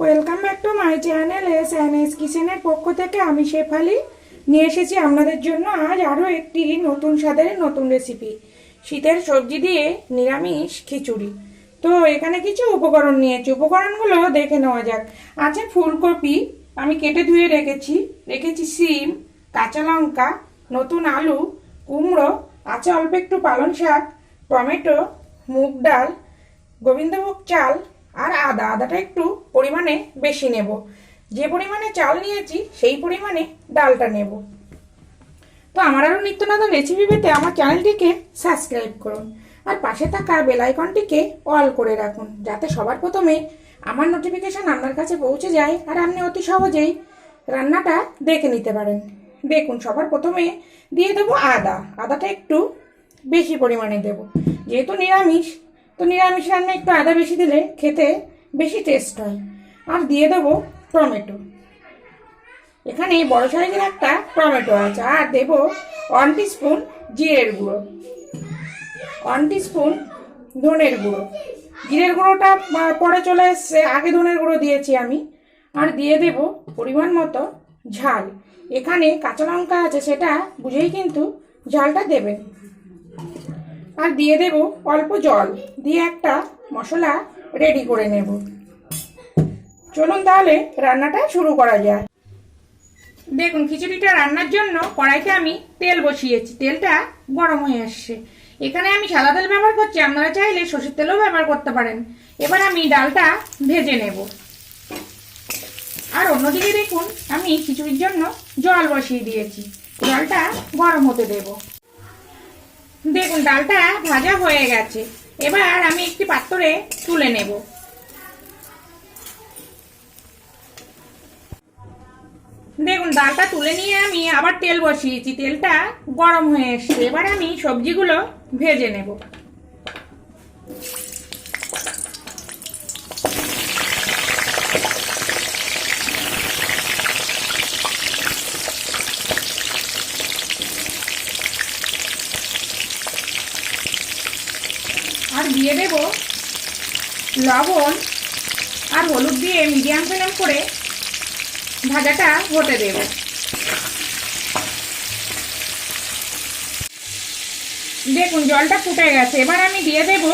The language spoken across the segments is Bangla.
Welcome back to my channel S N S কিচেনের পক্ষ থেকে আমি শেফালি। নিয়ে এসেছি আপনাদের জন্য আজ আরও একটি নতুন স্বাদের নতুন রেসিপি শীতের সবজি দিয়ে নিরামিষ খিচুড়ি। তো এখানে কিছু উপকরণ নিয়েছি। উপকরণগুলো দেখে নেওয়া যাক। আছে ফুলকপি, আমি কেটে ধুয়ে রেখেছি। রেখেছি সিম, কাঁচা লঙ্কা, নতুন আলু, কুমড়ো, আছে অল্প একটু পালং শাক, টমেটো, মুগ ডাল, গোবিন্দভোগ চাল আর আদা, আদাটা একটু পরিমাণে বেশি নেব। যে পরিমাণে চাল নিয়েছি, সেই পরিমাণে ডালটা নেব। তো আমার আরও নিত্য নতুন রেসিপি পেতে আমার চ্যানেলটিকে সাবস্ক্রাইব করুন। আর পাশে থাকা বেলাইকনটিকে অল করে রাখুন, যাতে সবার প্রথমে আমার নোটিফিকেশন আপনার কাছে পৌঁছে যায় আর আপনি অতি সহজেই রান্নাটা দেখে নিতে পারেন। দেখুন, সবার প্রথমে দিয়ে দেবো আদা। আদাটা একটু বেশি পরিমাণে দেব। যেহেতু নিরামিষ তো নিরামিষ রান্না একটু আদা বেশি দিলে খেতে বেশি টেস্ট হয়। আর দিয়ে দেবো টমেটো। এখানে বড় সাইজের একটা টমেটো আছে, আর দেবো ওয়ান স্পুন জিরের গুঁড়ো। ওয়ান স্পুন ধনের গুঁড়ো। জিরের গুঁড়োটা পরে চলে এসছে, আগে ধনের গুঁড়ো দিয়েছি আমি। আর দিয়ে দেব পরিমাণ মতো ঝাল। এখানে কাঁচা লঙ্কা আছে, সেটা বুঝেই কিন্তু ঝালটা দেবেন। আর দিয়ে দেব অল্প জল। দিয়ে একটা মশলা রেডি করে নেব। চলুন তাহলে রান্নাটা শুরু করা যায় দেখুন, খিচুড়িটা রান্নার জন্য কড়াইতে আমি তেল বসিয়েছি। তেলটা গরম হয়ে আসছে। এখানে আমি সাদা তেল ব্যবহার করছি। আপনারা চাইলে সর্ষের তেলও ব্যবহার করতে পারেন। এবার আমি ডালটা ভেজে নেব। আর অন্যদিকে দেখুন, আমি খিচুড়ির জন্য জল বসিয়ে দিয়েছি। জলটা গরম হতে দেবো। দেখুন, ডালটা ভাজা হয়ে গেছে। এবার আমি একটি পাত্রে তুলে নেব। দেখুন, ডালটা তুলে নিয়ে আমি আবার তেল বসিয়েছি। তেলটা গরম হয়ে এসছে। এবার আমি সবজিগুলো ভেজে নেব আর দিয়ে দেব লবণ আর হলুদ দিয়ে মিডিয়াম ফ্লেম করে ভাজাটা হতে দেব। দেখুন, জলটা ফুটে গেছে। এবার আমি দিয়ে দেব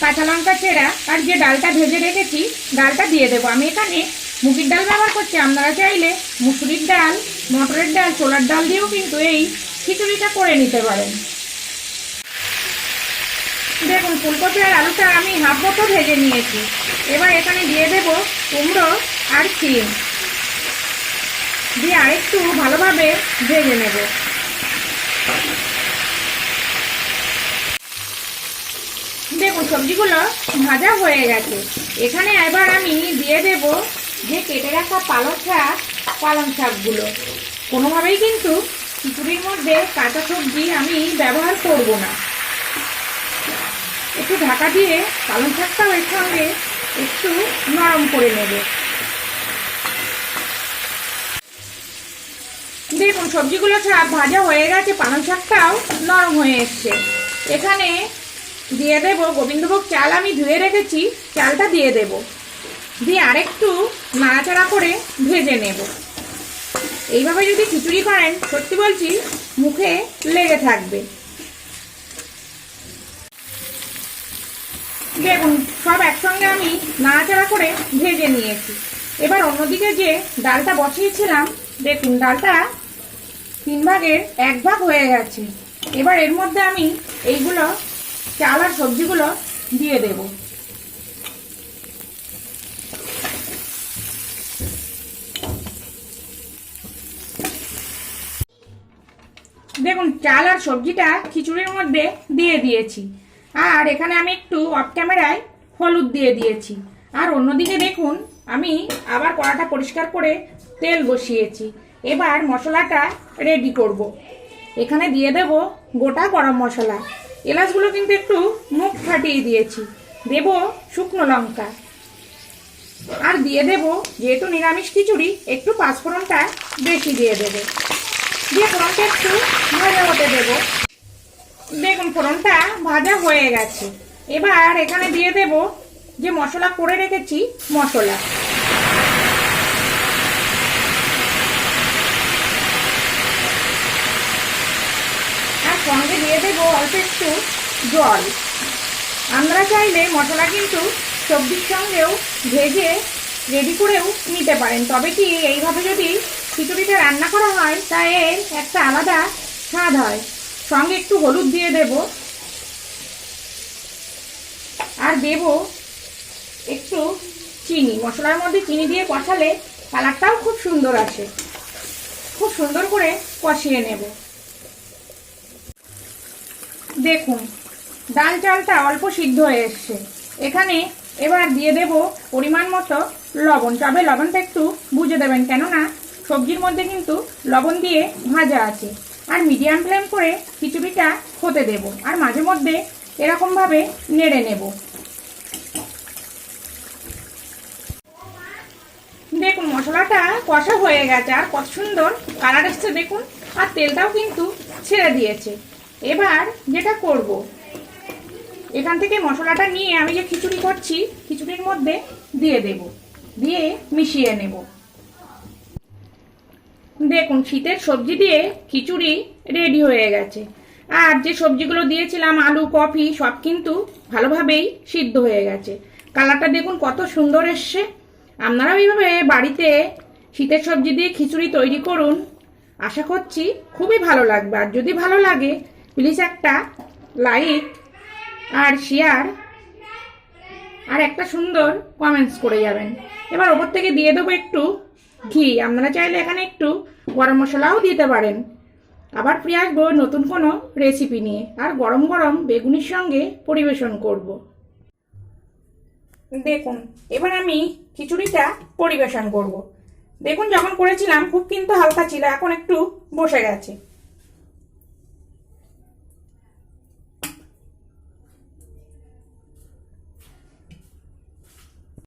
কাঁচা লঙ্কা চেরা। আর যে ডালটা ভেজে রেখেছি, ডালটা দিয়ে দেবো। আমি এখানে মুগির ডাল ব্যবহার করছি। আপনারা চাইলে মুসুরির ডাল, মটরের ডাল, ছোলার ডাল দিয়েও কিন্তু এই খিচুড়িটা করে নিতে পারেন। দেখুন ফুলকপি আর আলুটা আমি হাফ মতো ভেজে নিয়েছি। এবার এখানে দিয়ে দেব কুমড়ো আর সিম দিয়ে আরেকটু ভালোভাবে ভেজে নেব। দেখুন, সবজিগুলো ভাজা হয়ে গেছে। এখানে এবার আমি দিয়ে দেব যে কেটে রাখা পালং শাক, পালং শাকগুলো। কোনোভাবেই কিন্তু খিচুড়ির মধ্যে কাঁচা সবজি আমি ব্যবহার করব না। একটু ঢাকা দিয়ে পালং শাকটাও এর সঙ্গে একটু নরম করে নেব। দেখুন, সবজিগুলো সব ভাজা হয়ে গেছে, পালং শাকটাও নরম হয়ে এসছে। এখানে দিয়ে দেব, গোবিন্দভোগ চাল আমি ধুয়ে রেখেছি, চালটা দিয়ে দেব। দিয়ে আরেকটু নাড়াচাড়া করে ভেজে নেব। এইভাবে যদি খিচুড়ি করেন, সত্যি বলছি, মুখে লেগে থাকবে। দেখুন, সব একসঙ্গে আমি নাড়াচাড়া করে ভেজে নিয়েছি। এবার অন্যদিকে যে ডালটা বসিয়েছিলাম, দেখুন, ডালটা তিন ভাগের এক ভাগ হয়ে গেছে। এবার এর মধ্যে আমি এইগুলো, চাল আর সবজিগুলো দিয়ে দেব। দেখুন, চাল আর সবজিটা খিচুড়ির মধ্যে দিয়ে দিয়েছি। আর এখানে আমি একটু অফ ক্যামেরায় হলুদ দিয়ে দিয়েছি। আর অন্যদিকে দেখুন, আমি আবার কড়াটা পরিষ্কার করে তেল বসিয়েছি। এবার মশলাটা রেডি করব। এখানে দিয়ে দেব গোটা গরম মশলা। এলাচগুলো কিন্তু একটু মুখ ফাটিয়ে দিয়েছি। দেব শুকনো লঙ্কা। আর দিয়ে দেব, যেহেতু নিরামিষ খিচুড়ি, একটু পাঁচফোড়নটা বেশি দিয়ে দেবে। দিয়ে ফোড়নটা একটু ভাজা হতে দেবো। বেগুন ফোড়নটা ভাজা হয়ে গেছে। এবার এখানে দিয়ে দেব যে মশলা করে রেখেছি, মশলা। আর সঙ্গে দিয়ে দেব অল্প একটু জল। আমরা চাইলে মশলা কিন্তু সবজির সঙ্গেও ভেজে রেডি করেও নিতে পারেন। তবে কি এইভাবে যদি খিচুড়িটা রান্না করা হয় তা এর একটা আলাদা স্বাদ হয়। সঙ্গে একটু হলুদ দিয়ে দেব। আর দেব একটু চিনি। মশলার মধ্যে চিনি দিয়ে কষালে কালারটাও খুব সুন্দর আসে। খুব সুন্দর করে কষিয়ে নেব। দেখুন, ডাল চালটা অল্প সিদ্ধ হয়ে এসছে। এখানে এবার দিয়ে দেব পরিমাণ মতো লবণ। তবে লবণটা একটু বুঝে দেবেন, কেননা সবজির মধ্যে কিন্তু লবণ দিয়ে ভাজা আছে। আর মিডিয়াম ফ্লেম করে খিচুড়িটা হতে দেব। আর মাঝে মধ্যে এরকমভাবে নেড়ে নেব। দেখুন, মশলাটা কষা হয়ে গেছে। আর কত সুন্দর কালার এসছে, দেখুন। আর তেলটাও কিন্তু ছেড়ে দিয়েছে। এবার যেটা করব, এখান থেকে মশলাটা নিয়ে আমি যে খিচুড়ি করছি, খিচুড়ির মধ্যে দিয়ে দেব। দিয়ে মিশিয়ে নেব। দেখুন, শীতের সবজি দিয়ে খিচুড়ি রেডি হয়ে গেছে। আর যে সবজিগুলো দিয়েছিলাম, আলু, কফি, সব কিন্তু ভালোভাবেই সিদ্ধ হয়ে গেছে। কালারটা দেখুন, কত সুন্দর এসছে। আপনারাও এইভাবে বাড়িতে শীতের সবজি দিয়ে খিচুড়ি তৈরি করুন। আশা করছি খুবই ভালো লাগবে। আর যদি ভালো লাগে প্লিজ একটা লাইক আর শেয়ার আর একটা সুন্দর কমেন্টস করে যাবেন। এবার ওপর থেকে দিয়ে দেবো একটু ঘি। আপনারা চাইলে এখানে একটু গরম মশলাও দিতে পারেন। আবার ফিরে আসব নতুন কোনো রেসিপি নিয়ে। আর গরম গরম বেগুনির সঙ্গে পরিবেশন করব। দেখুন, এবার আমি খিচুড়িটা পরিবেশন করব। দেখুন, যখন করেছিলাম, খুব কিন্তু হালকা ছিল, এখন একটু বসে গেছে।